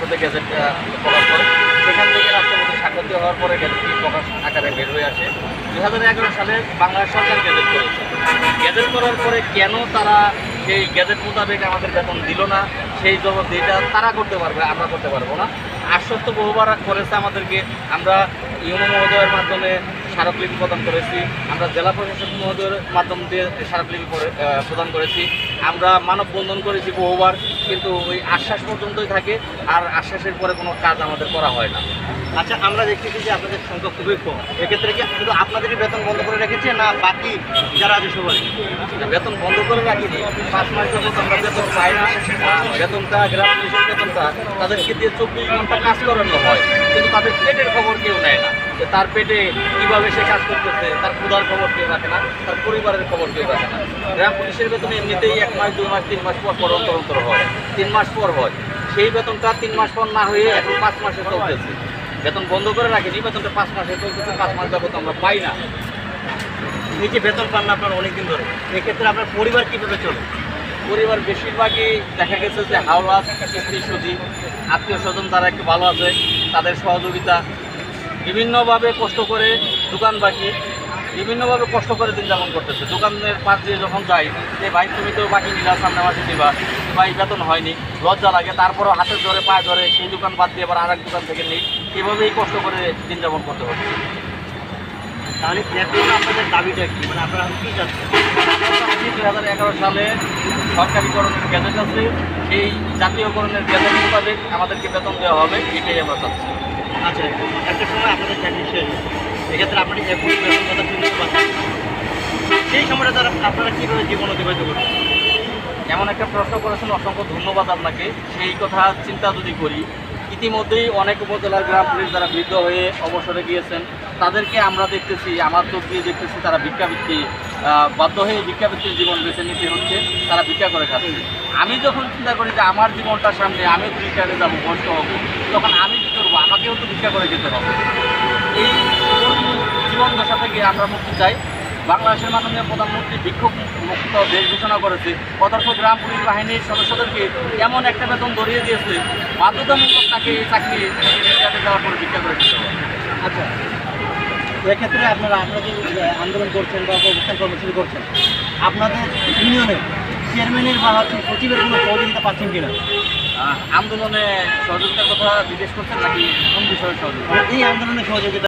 সংসদে আহ, প্রকাশ করে। সেখান থেকে রাষ্ট্রপতি স্বাক্ষরিত হওয়ার পরে গেজেটটি প্রকাশ আকারে বের হয়ে আসে। দু হাজার এগারো সালে বাংলাদেশ সরকার গেজেট করেছে। গেজেট করার পরে কেন তারা সেই গেজেট মোতাবেক আমাদের বেতন দিল না? সেই জবাব এটা তারা করতে পারবে আমরা করতে পারব না। আশ্বস্ত বহুবার করেছে আমাদেরকে। আমরা ইউনো মহোদয়ের মাধ্যমে স্মারকলিপি প্রদান করেছি। আমরা জেলা প্রশাসক মহোদয়ের মাধ্যম দিয়ে স্মারকলিপি করে প্রদান করেছি। আমরা মানববন্ধন করেছি বহুবার কিন্তু ওই আশ্বাস পর্যন্তই থাকে আর আশ্বাসের পরে কোনো কাজ আমাদের করা হয় না। আচ্ছা আমরা দেখতেছি যে আপনাদের সংখ্যা খুবই কম। এক্ষেত্রে কি শুধু আপনাদেরই বেতন বন্ধ করে রেখেছে না বাকি যারা আছে সবাই? বেতন বন্ধ করে রাখিনি। পাঁচ মাস যাবত আমরা বেতন পাই না। বেতনটা গ্রাম বেতনটা তাদেরকে দিয়ে চব্বিশ ঘণ্টা কাজ করানো হয় কিন্তু তাদের পেটের খবর কেউ নেয় না। তার পেটে কীভাবে সে কাজ করতেছে, তার ক্ষুধার খবর কেউ রাখে না, তার পরিবারের খবর কেউ রাখে না। গ্রাম পুলিশের বেতন এমনিতেই এক মাস, দুই মাস, তিন মাস পর পর অন্তর অন্তর হয়। তিন মাস পর হয়। সেই বেতনটা তিন মাস পর না হয়ে এখন পাঁচ মাসে চলতেছে। বেতন বন্ধ করে রাখিনি, বেতনটা পাঁচ মাসে চলতেছে, পাঁচ মাস যাবত আমরা পাই না। যে বেতন পান না আপনার অনেকদিন ধরে, এক্ষেত্রে আপনার পরিবার কীভাবে চলে? পরিবার বেশিরভাগই দেখা গেছে যে হাওলা কিস্তি সুজি আত্মীয় স্বজন তারা একটু ভালো আছে, তাদের সহযোগিতা বিভিন্নভাবে কষ্ট করে দোকান বাকি বিভিন্নভাবে কষ্ট করে দিন যাপন করতেছে। দোকানের পাশ দিয়ে যখন যাই যে ভাই তুমি তো বাকি নিলা সামনে মাসে দিবা ভাই বেতন হয়নি লজ্জা লাগে তারপরও হাতের ধরে পায়ে ধরে সেই দোকান বাদ দিয়ে আবার আরেক দোকান থেকে নিই। এভাবেই কষ্ট করে দিন যাপন করতে হচ্ছে। তাহলে এখন আপনাদের দাবিটা কি? মানে আপনারা কী চাচ্ছেন? দুই হাজার এগারো সালে সরকারিকরণের গ্যাজেট আছে। সেই জাতীয়করণের গ্যাজেট মোতাবেক আমাদেরকে বেতন দেওয়া হবে এটাই আমরা চাচ্ছি। আচ্ছা একটা সময় আপনাদের চাকরি শেষ। এক্ষেত্রে আপনার এখন বেতন কথা শুনতে পাচ্ছেন? সেই সময়টা তারা আপনারা কীভাবে জীবন অতিবাহিত করবেন এমন একটা প্রশ্ন করেছেন, অসংখ্য ধন্যবাদ আপনাকে। সেই কথা চিন্তা যদি করি, ইতিমধ্যেই অনেক উপজেলার গ্রাম পুলিশ যারা বৃদ্ধ হয়ে অবসরে গিয়েছেন। তাদেরকে আমরা দেখতেছি, আমার চোখ দিয়ে দেখতেছি, তারা ভিক্ষাবৃত্তি বাধ্য হয়ে ভিক্ষাবৃত্তির জীবন বেছে নিতে হচ্ছে, তারা ভিক্ষা করে খাচ্ছে। আমি যখন চিন্তা করি যে আমার জীবনটা সামনে, আমি তো রিটায়ারে যাব কষ্ট হব, তখন আমি কী করব? আমাকেও তো ভিক্ষা করে যেতে হবে। এই জীবন দশা থেকে আমরা মুক্তি চাই। বাংলাদেশের মাননীয় প্রধানমন্ত্রী বিক্ষোভ মুক্ত দেশ ঘোষণা করেছে অথচ গ্রাম পুলিশ বাহিনীর সদস্যদেরকে এমন একটা বেতন ধরিয়ে দিয়েছে, বাধ্যতামূলক তাকে এই চাকরি যাওয়ার পরে ভিক্ষা করে দিতে হবে। এক্ষেত্রে আপনারা আপনারা যে আন্দোলন করছেন বা অবস্থান কর্মসূচি করছেন আপনাদের ইউনিয়নের চেয়ারম্যানের বা হচ্ছে সচিবের কোনো সহযোগিতা পাচ্ছেন কিনা? আন্দোলনে সহযোগিতার কথা জিজ্ঞেস করছেন নাকি কোন বিষয়ে সহযোগিতা? এই আন্দোলনে সহযোগিতা